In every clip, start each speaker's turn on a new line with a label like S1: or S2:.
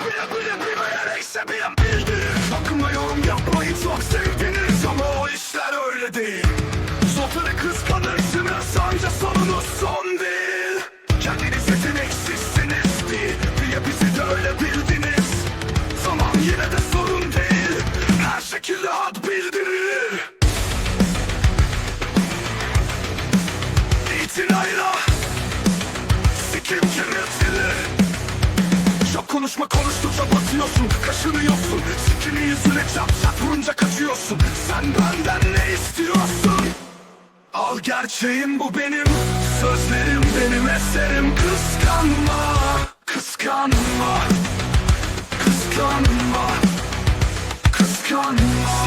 S1: bile bile bilmeyerek bir bildirir Hakkımda yorum yapmayı çok sevdiniz Ama o işler öyle değil. Zafer'i kıskanırsınız anca sonunuz son değil. Kendiniz yeteneksizsiniz değil diye bizi öyle bildiniz? Zaman yine de sorun değil Her şekilde had bildirir. İtinayla konuşma konuştukça batıyorsun Kaşınıyorsun. Sikini yüzüne çap çap vurunca kaçıyorsun. Sen benden ne istiyorsun? Al gerçeğim bu benim. Sözlerim benim eserim. Kıskanma Kıskanma Kıskanma Kıskanma.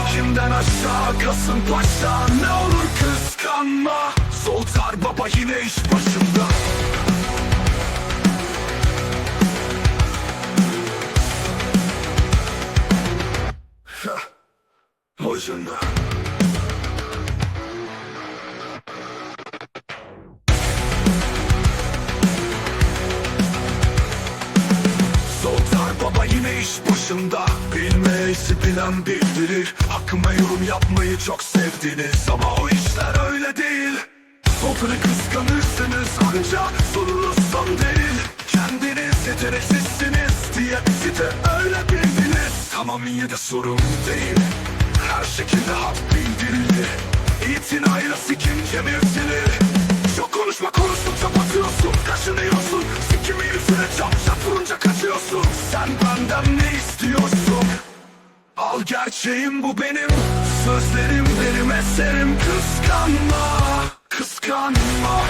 S1: Sikimden aşağı Kasımpaşa Ne olur kıskanma. Soltar baba yine iş başında Hoşunda Sultan baba yine iş başında. Bilmeysi bilen bildirir. Hakkıma yorum yapmayı çok sevdiniz. Ama o işler öyle değil. Sultan'ı kıskanırsınız. Ancak sorunuz son değil. Kendiniz yeteneksizsiniz Diye bizi de öyle bildiniz. Tamam yine de sorun değil Her şekilde hak bildirildi. İtinayla sikim kemirtilir Çok konuşma konuştukça batıyorsun Kaşınıyorsun Sikimi yüzüne çap çap vurunca kaçıyorsun. Sen benden ne istiyorsun? Al gerçeğim bu benim. Sözlerim benim eserim. Kıskanma Kıskanma.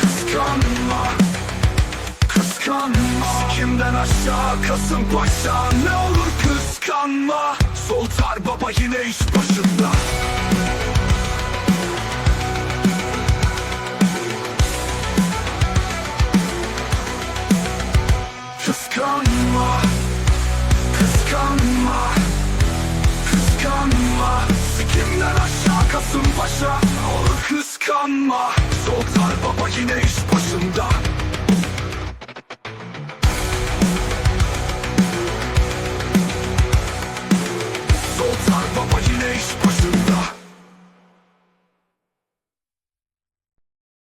S1: Kıskanma Kıskanma. Sikimden aşağı Kasımpaşa Ne olur kıskanma Soltar baba yine iş başında. Kıskanma. Kıskanma. Kıskanma. Sikimden aşağı Kasımpaşa. Olur kıskanma. Soltar baba yine iş